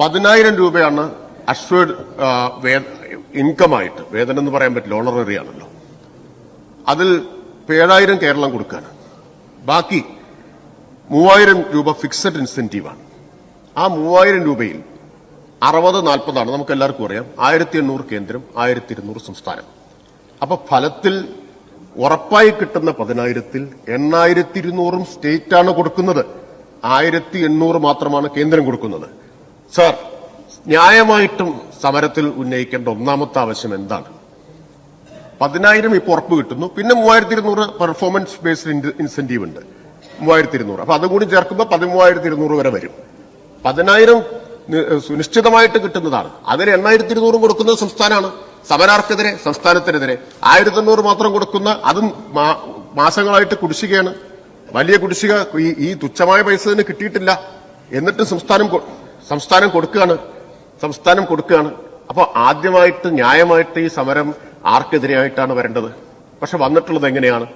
പതിനായിരം രൂപയാണ് അഷ്വേർഡ് ഇൻകമായിട്ട് വേതനം എന്ന് പറയാൻ പറ്റില്ല ഓണററി ആണല്ലോ. അതിൽ ഏഴായിരം കേരളം കൊടുക്കാണ് ബാക്കി മൂവായിരം രൂപ ഫിക്സഡ് ഇൻസെന്റീവാണ് ആ മൂവായിരം രൂപയിൽ അറുപത് നാൽപ്പതാണ് നമുക്ക് എല്ലാവർക്കും അറിയാം. ആയിരത്തി എണ്ണൂറ് കേന്ദ്രം ആയിരത്തി ഇരുന്നൂറ് സംസ്ഥാനം. അപ്പൊ ഫലത്തിൽ ഉറപ്പായി കിട്ടുന്ന പതിനായിരത്തിൽ എണ്ണായിരത്തി ഇരുന്നൂറും സ്റ്റേറ്റാണ് കൊടുക്കുന്നത്. ആയിരത്തി എണ്ണൂറ് മാത്രമാണ് കേന്ദ്രം കൊടുക്കുന്നത്. സാർ ന്യായമായിട്ടും സമരത്തിൽ ഉന്നയിക്കേണ്ട ഒന്നാമത്തെ ആവശ്യം എന്താണ്? പതിനായിരം ഇപ്പോൾ ഉറപ്പ് കിട്ടുന്നു. പിന്നെ മൂവായിരത്തി ഇരുന്നൂറ് പെർഫോമൻസ് ബേസ്ഡ് ഇൻസെന്റീവ് ഉണ്ട്. മൂവായിരത്തി ഇരുന്നൂറ് അപ്പൊ അതും കൂടി ചേർക്കുമ്പോൾ പതിമൂവായിരത്തി ഇരുന്നൂറ് വരെ വരും. പതിനായിരം സുനിശ്ചിതമായിട്ട് കിട്ടുന്നതാണ്. അതിന് എണ്ണായിരത്തി ഇരുന്നൂറും കൊടുക്കുന്നത് സംസ്ഥാനമാണ്. സമരാർക്കെതിരെ സംസ്ഥാനത്തിനെതിരെ. ആയിരത്തി എണ്ണൂറ് മാത്രം കൊടുക്കുന്ന അതും മാസങ്ങളായിട്ട് കുടിശ്ശികയാണ്. വലിയ കുടിശ്ശിക ഈ തുച്ഛമായ പൈസ തന്നെ കിട്ടിയിട്ടില്ല. എന്നിട്ടും സംസ്ഥാനം സംസ്ഥാനം കൊടുക്കുകയാണ്. സംസ്ഥാനം കൊടുക്കുകയാണ്. അപ്പോൾ ആദ്യമായിട്ട് ന്യായമായിട്ട് ഈ സമരം ആർക്കെതിരെയായിട്ടാണ് വരേണ്ടത്? പക്ഷെ വന്നിട്ടുള്ളത് എങ്ങനെയാണ്?